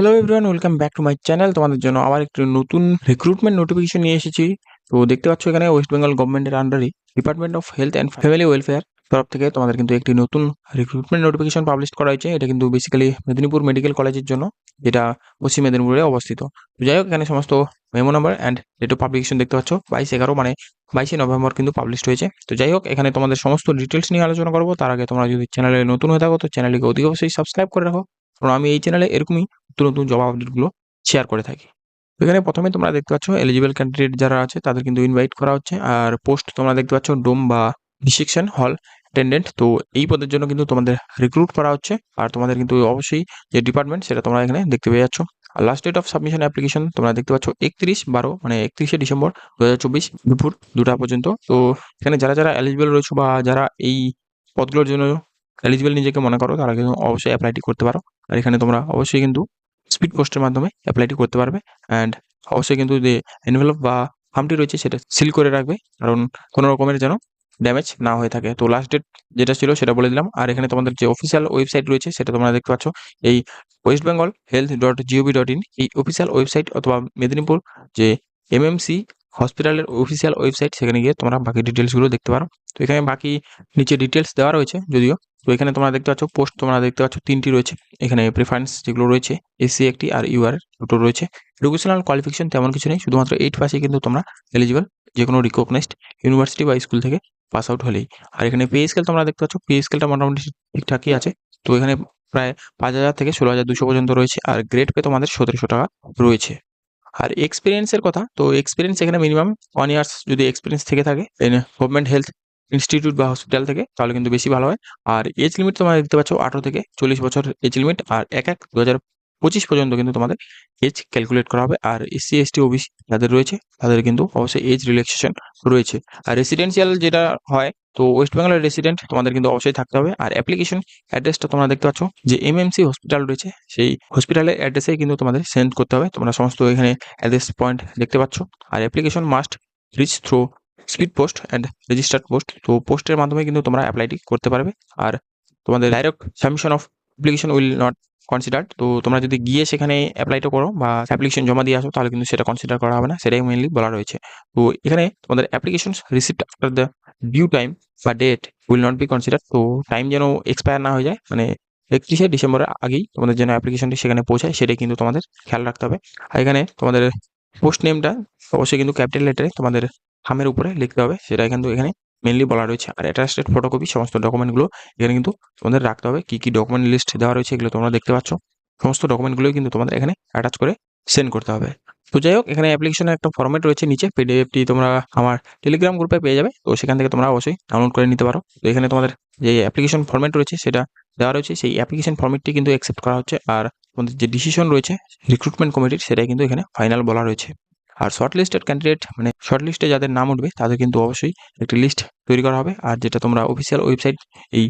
Hello everyone welcome back to my channel তোমাদের জন্য আবার একটি নতুন রিক্রুটমেন্ট নোটিফিকেশন নিয়ে এসেছি। তো দেখতে পাচ্ছ এখানে ওয়েস্ট বেঙ্গল গভর্নমেন্টের আন্ডারে department of health and family welfare তরফ থেকে তোমাদের কিন্তু একটি নতুন রিক্রুটমেন্ট নোটিফিকেশন পাবলিশ করা হয়েছে। এটা কিন্তু বেসিক্যালি মেদিনীপুর মেডিকেল কলেজের জন্য, যেটা পশ্চিম মেদিনীপুরে অবস্থিত। তো যাই হোক, এখানে সমস্ত memo number and date of publication দেখতে পাচ্ছ। বাইশ এগারো মানে বাইশে নভেম্বর কিন্তু পাবলিশ হয়েছে। তো যাই হোক, এখানে তোমাদের সমস্ত ডিটেলস নিয়ে আলোচনা করব। তার আগে তোমরা যদি চ্যানেলে নতুন হয়ে থাকো, তো চ্যানেলটিকে অতি অবশ্যই সাবস্ক্রাইব করে রাখো। কারণ আমি এই চ্যানেলে এরকমই নতুন নতুন জব আপডেটগুলো শেয়ার করে থাকি। এখানে প্রথমে তোমরা দেখতে পাচ্ছ এলিজিবল ক্যান্ডিডেট যারা আছে, তাদের কিন্তু ইনভাইট করা হচ্ছে। আর পোস্ট তোমরা দেখতে পাচ্ছ ডোম বা ডিসেকশন হল অ্যাটেন্ডেন্ট তো এই পদের জন্য কিন্তু তোমাদের রিক্রুট করা হচ্ছে। আর তোমাদের কিন্তু অবশ্যই যে ডিপার্টমেন্ট সেটা তোমরা এখানে দেখতে পেয়ে যাচ্ছ। আর last date of submission application তোমরা দেখতে পাচ্ছ একত্রিশ বারো মানে একত্রিশে ডিসেম্বর দু হাজার চব্বিশ দুপুর দুটা পর্যন্ত। তো এখানে যারা যারা এলিজিবল রয়েছে বা যারা এই পদগুলোর জন্য এলিজিবল নিজেকে মনে করো তারা কিন্তু অবশ্যই অ্যাপ্লাইটি করতে পারো। আর এখানে তোমরা অবশ্যই কিন্তু স্পিড পোস্টের মাধ্যমে অ্যাপ্লাইটি করতে পারবে। অ্যান্ড অবশ্যই কিন্তু যে এনভেলপ বা ফার্মটি রয়েছে, সেটা সিল করে রাখবে। কারণ কোনো রকমের যেন ড্যামেজ না হয়ে থাকে। তো লাস্ট ডেট যেটা ছিল, সেটা বলে দিলাম। আর এখানে তোমাদের যে অফিসিয়াল ওয়েবসাইট রয়েছে, সেটা তোমরা দেখতে পাচ্ছ। এই West Bengal health dot GOV dot in এই অফিসিয়াল ওয়েবসাইট অথবা মেদিনীপুর যে এমএমসি হসপিটালের অফিসিয়াল ওয়েবসাইট সেখানে গিয়ে তোমরা বাকি ডিটেলসগুলো দেখতে পারো। তো এখানে বাকি নিচে ডিটেলস দেওয়া রয়েছে যদিও। তো এখানে তোমরা দেখতে পাচ্ছ পোস্ট তোমরা দেখতে পাচ্ছ তিনটি রয়েছে। এখানে প্রিফারেন্স যেগুলো রয়েছে এসসি একটি আর ইউআর দুটো রয়েছে। এডুকেশনাল কোয়ালিফিকেশন তেমন কিছু নেই, শুধুমাত্র এইট পাসে কিন্তু তোমরা এলিজিবল যে কোনো রিকগনাইজড ইউনিভার্সিটি বা স্কুল থেকে পাস আউট হলেই। আর এখানে পে স্কেল তোমরা দেখতে পাচ্ছ পে স্কেলটা মোটামুটি ঠিকঠাকই আছে। তো এখানে প্রায় পাঁচ হাজার থেকে ষোলো হাজার দুশো পর্যন্ত রয়েছে। আর গ্রেড পে তোমাদের সতেরোশো টাকা রয়েছে। আর এক্সপিরিয়েন্সের কথা, তো এক্সপিরিয়েন্স এখানে মিনিমাম ওয়ান ইয়ার্স যদি এক্সপিরিয়েন্স থেকে থাকে গভর্নমেন্ট হেলথ ইনস্টিটিউট বা হসপিটাল থেকে, তাহলে কিন্তু বেশি ভালো হয়। আর এজ লিমিট তোমরা দেখতে পাচ্ছ আঠারো থেকে চল্লিশ বছর এজ লিমিট আর এক এক দু পঁচিশ পর্যন্ত কিন্তু তোমাদের এজ ক্যালকুলেট করা হবে। আর এসসি এসটি ওবিসি যাদের রয়েছে, তাদের কিন্তু অবশ্যই এজ রিল্যাক্সেশন রয়েছে। আর রেসিডেন্সিয়াল যেটা হয়, তো ওয়েস্ট বেঙ্গলের রেসিডেন্ট তোমাদের কিন্তু অবশ্যই থাকতে হবে। আর অ্যাপ্লিকেশন অ্যাড্রেসটা তোমরা দেখতে পাচ্ছ, যে এমএমসি হসপিটাল রয়েছে, সেই হসপিটালের অ্যাড্রেসেই কিন্তু তোমাদের সেন্ড করতে হবে। তোমরা সমস্ত এখানে অ্যাড্রেস পয়েন্ট দেখতে পাচ্ছ। আর application must reach through speed post and registered post তো পোস্টের মাধ্যমে কিন্তু তোমরা অ্যাপ্লাইটি করতে পারবে। আর তোমাদের direct submission of application will not consider তো তোমরা যদি গিয়ে সেখানে অ্যাপ্লাইটা করো বা অ্যাপ্লিকেশন জমা দিয়ে আসো, তাহলে কিন্তু সেটা কনসিডার করা হবে না, সেটাই মেনলি বলা রয়েছে। তো এখানে তোমাদের application receipt after the due time বা date will not be consider তো টাইম যেন এক্সপায়ার না হয়ে যায় মানে একত্রিশে ডিসেম্বরের আগেই তোমাদের যেন অ্যাপ্লিকেশনটি সেখানে পৌঁছায়, সেটাই কিন্তু তোমাদের খেয়াল রাখতে হবে। আর এখানে তোমাদের পোস্ট নেমটা অবশ্যই কিন্তু ক্যাপিটাল লেটারে তোমাদের হামের উপরে লিখতে হবে, সেটা কিন্তু এখানে মেনলি বলা রয়েছে আর অ্যাটাস্টেড ফটোকপি সমস্ত ডকুমেন্টগুলো এখানে কিন্তু তোমাদের রাখতে হবে। কি কি ডকুমেন্ট লিস্ট দেওয়া রয়েছে এগুলো তোমরা দেখতে পাচ্ছ। সমস্ত ডকুমেন্টগুলোই কিন্তু তোমাদের এখানে অ্যাটাচ করে সেন্ড করতে হবে। তো যাই হোক, এখানে অ্যাপ্লিকেশনের একটা ফর্মেট রয়েছে নিচে। পিডিএফটি তোমরা আমার টেলিগ্রাম গ্রুপে পেয়ে যাবে। তো সেখান থেকে তোমরা অবশ্যই ডাউনলোড করে নিতে পারো। তো এখানে তোমাদের যে অ্যাপ্লিকেশন ফর্মেট রয়েছে সেটা দেওয়া রয়েছে। সেই অ্যাপ্লিকেশন ফর্মেটটি কিন্তু অ্যাকসেপ্ট করা হচ্ছে। আর তোমাদের যে ডিসিশন রয়েছে রিক্রুটমেন্ট কমিটির সেটাই কিন্তু এখানে ফাইনাল বলা রয়েছে। আর শর্ট লিস্টেড ক্যান্ডিডেট মানে শর্ট লিস্টে যাদের নাম উঠবে, তাদের কিন্তু অবশ্যই একটি লিস্ট তৈরি করা হবে। আর যেটা তোমরা অফিসিয়াল ওয়েবসাইট এই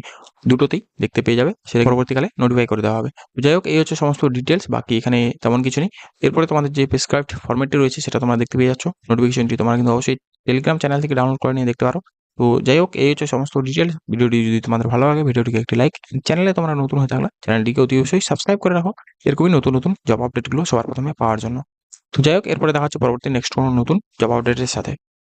দুটোতেই দেখতে পেয়ে যাবে সেটা পরবর্তীকালে নোটিফাই করে দেওয়া হবে। যাই হোক, এই হচ্ছে সমস্ত ডিটেলস বাকি এখানে তেমন কিছু নেই। এরপরে তোমাদের যে প্রেসক্রাইবড ফর্মেটটি রয়েছে, সেটা তোমরা দেখতে পেয়ে যাচ্ছ। নোটিফিকেশনটি তোমরা কিন্তু অবশ্যই টেলিগ্রাম চ্যানেল থেকে ডাউনলোড করে নিয়ে দেখতে পারো। তো যাই হোক, এই হচ্ছে সমস্ত ডিটেলস ভিডিওটি যদি তোমাদের ভালো লাগে, ভিডিওটিকে একটি লাইক চ্যানেলে তোমরা নতুন হয়ে থাকলে চ্যানেলটিকে অতি অবশ্যই সাবস্ক্রাইব করে রাখো। এরকমই নতুন নতুন জব আপডেটগুলো সবার প্রথমে পাওয়ার জন্য। তো যাই হোক এরপরে দেখা হচ্ছে পরবর্তী নেক্সট কোনো নতুন জব আপডেটের সাথে।